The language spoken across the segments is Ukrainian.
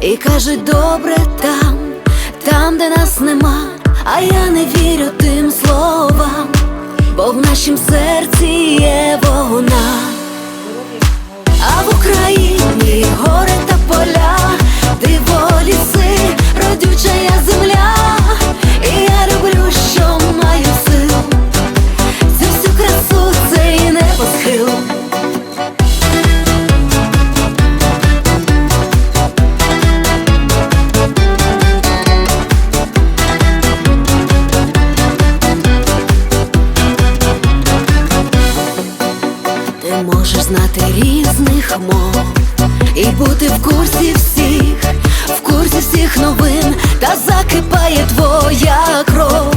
і кажуть, добре там, там, де нас нема, а я не вірю тим словам, бо в нашім серці є вона. Можеш знати різних мов і бути в курсі всіх, в курсі всіх новин, та закипає твоя кров,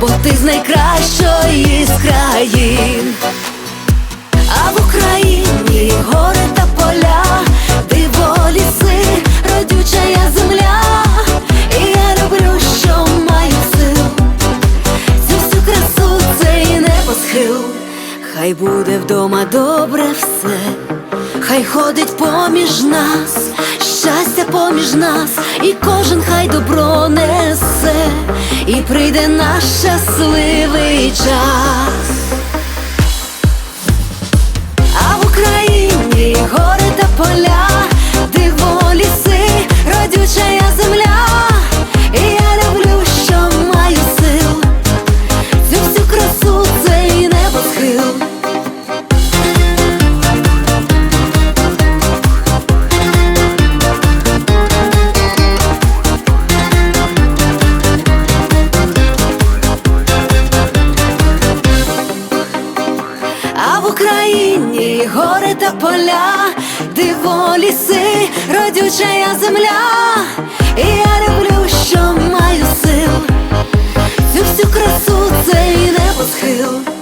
бо ти з найкращої з країн. А в Україні гори та поля, хай буде вдома добре все, хай ходить поміж нас, щастя поміж нас, і кожен хай добро несе, і прийде наш щасливий час. Україні гори та поля, диво ліси, родюча я земля, і я люблю, що маю сил, цю всю красу цей небосхил.